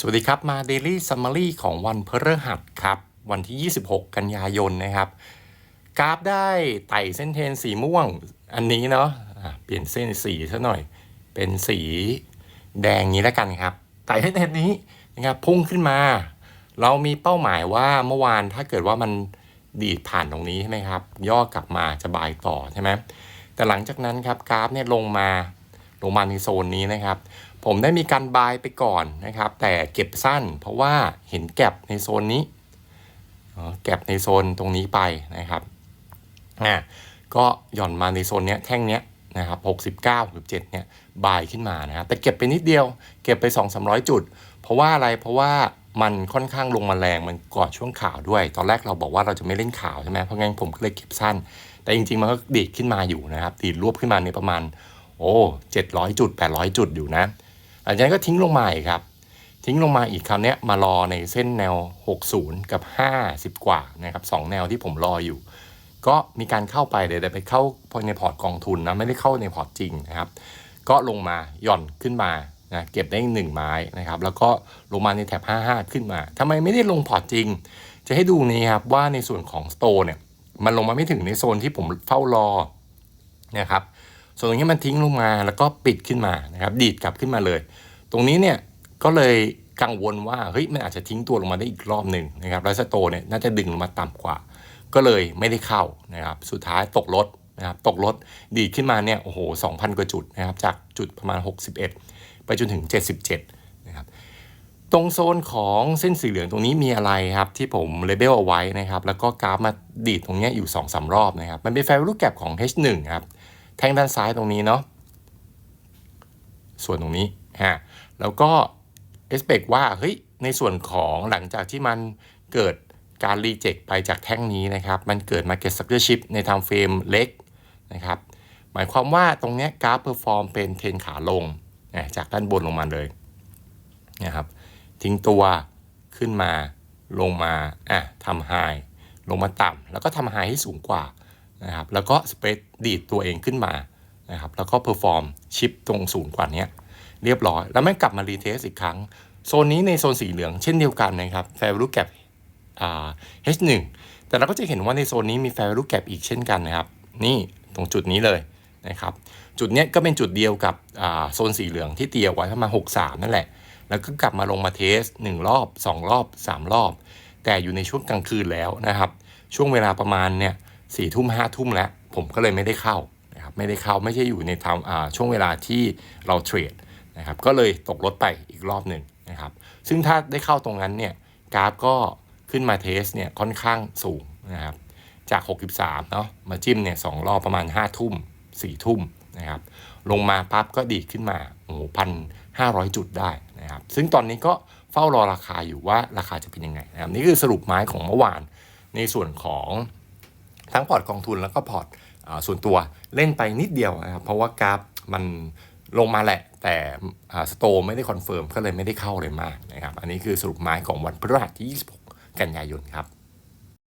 สวัสดีครับ มา Daily Summary ของวันพฤหัสครับ วันที่ 26 กันยายนนะครับ กราฟได้ไต่เส้นเทนสีม่วงอันนี้เนาะะเปลี่ยนเส้นสีซะหน่อย เป็นสีแดงนี้แล้วกันครับ ไต่เส้นเทนนี้นะครับพุ่งขึ้นมา เรามีเป้าหมายว่าเมื่อวานถ้าเกิดว่ามันดีดผ่านตรงนี้ใช่ไหมครับ ย่อกลับมาจะบายต่อใช่ไหมแต่หลังจากนั้นครับกราฟเนี่ยลงมา ลงมาในโซนนี้นะครับ ผมได้มีการบายไปก่อนนะครับ แต่เก็บสั้นเพราะว่าเห็นแก็บในโซนนี้แก็บในโซนตรงนี้ไปนะครับอ่าก็หย่อนมาในโซนเนี้ยแท่งเนี้ยนะครับ69 67เนี่ย บายขึ้นมานะครับ แต่เก็บไปนิดเดียว เก็บไป 2 3 0 0 จุด เพราะว่าอะไร เพราะว่ามันค่อนข้างลงมาแรง มันก่อนช่วงข่าวด้วย ตอนแรกเราบอกว่าเราจะไม่เล่นข่าวใช่ไหมเพราะงั้นผมก็เลยเก็บสั้น แต่จริงๆ มันก็ดีดขึ้นมาอยู่นะครับ ดีดรวบขึ้นมาในประมาณ โอ้700จุด800จุดอยู่นะหลังจากนั้นก็ทิ้งลงมาอีกครับ ทิ้งลงมาอีกคราวนี้มารอในเส้นแนว 60 กับ 50 กว่านะครับสองแนวที่ผมรออยู่ ก็มีการเข้าไปเดี๋ยวไปเข้าในพอร์ตกองทุนนะไม่ได้เข้าในพอร์ตจริงนะครับ ก็ลงมาหย่อนขึ้นมานะเก็บได้หนึ่งไม้นะครับแล้วก็ลงมาในแถบ 55 ขึ้นมาทำไมไม่ได้ลงพอร์ตจริง จะให้ดูนี้ครับว่าในส่วนของสโตเนี่ยมันลงมาไม่ถึงในโซนที่ผมเฝ้ารอนะครับ ส่วนตรงนี้มันทิ้งลงมาแล้วก็ปิดขึ้นมานะครับ ดีดกลับขึ้นมาเลย ตรงนี้เนี่ยก็เลยกังวลว่าเฮ้ยมันอาจจะทิ้งตัวลงมาได้อีกรอบหนึ่งนะครับแล้วสโตเนี่ยน่าจะดึงลงมาต่ำกว่า ก็เลยไม่ได้เข้านะครับ สุดท้ายตกรถนะครับตกรถดีดขึ้นมาเนี่ยโอ้โห2,000 กว่าจุดนะครับจากจุดประมาณ 61 ไปจนถึง 77นะครับตรงโซนของเส้นสีเหลืองตรงนี้มีอะไรครับที่ผมเลเบลเอาไว้นะครับแล้วก็กราฟมาดีดตรงนี้อยู่2-3รอบนะครับมันเป็นแฟลูกแกรของ H1 ครับ แท่งด้านซ้ายตรงนี้เนาะส่วนตรงนี้ฮะแล้วก็ expect ว่าเฮ้ยในส่วนของหลังจากที่มันเกิดการรีเจ็คไปจากแท่งนี้นะครับ มันเกิด market structure ใน time frame เล็กนะครับ หมายความว่าตรงนี้กราฟเพอร์ฟอร์มเป็นเทนขาลงจากด้านบนลงมาเลยนะครับ ทิ้งตัวขึ้นมาลงมาอะทำไฮลงมาต่ำแล้วก็ทำไฮให้สูงกว่า นะครับแล้วก็สเปรดดีดตัวเองขึ้นมานะครับแล้วก็เพอร์ฟอร์มชิปตรงศูนย์กว่านี้เรียบร้อย แล้วไม่งกลับมารีเทสอีกครั้ง โซนนี้ในโซนสีเหลืองเช่นเดียวกันนะครับแฟร์ลูกแกปอ่า H1 แต่เราก็จะเห็นว่าในโซนนี้มีแฟร์ลูกแกปอีกเช่นกันนะครับ นี่ตรงจุดนี้เลยนะครับจุดนี้ก็เป็นจุดเดียวกับโซนสีเหลืองที่เตียวไว้ประมาณ63 นั่นแหละ แล้วก็กลับมาลงมาเทส 1 รอบ 2 รอบ 3 รอบ แต่อยู่ในช่วงกลางคืนแล้วนะครับ ช่วงเวลาประมาณเนี่ย สี่ทุ่มห้าทุ่มแล้ว ผมก็เลยไม่ได้เข้านะครับไม่ได้เข้าไม่ใช่อยู่ในทำช่วงเวลาที่เราเทรดนะครับก็เลยตกรถไปอีกรอบหนึ่งนะครับซึ่งถ้าได้เข้าตรงนั้นเนี่ยกราฟก็ขึ้นมาเทสเนี่ยค่อนข้างสูงนะครับจาก 63เนาะมาจิ้มเนี่ยสองรอบประมาณ 5 ทุ่ม4ทุ่มนะครับลงมาปั๊บก็ดีขึ้นมาโอ้โหพันห้าร้อยจุดได้นะครับซึ่งตอนนี้ก็เฝ้ารอราคาอยู่ว่าราคาจะเป็นยังไงนะครับนี่คือสรุปไม้ของเมื่อวานในส่วนของ ทั้งพอร์ตกองทุนแล้วก็พอร์ตส่วนตัวเล่นไปนิดเดียวนะครับเพราะว่ากราฟมันลงมาแหละ แต่สโตไม่ได้คอนเฟิร์มก็เลยไม่ได้เข้าเลยมากนะครับอันนี้คือสรุปไม้ของวันพฤหัสที่ 26 กันยายนครับ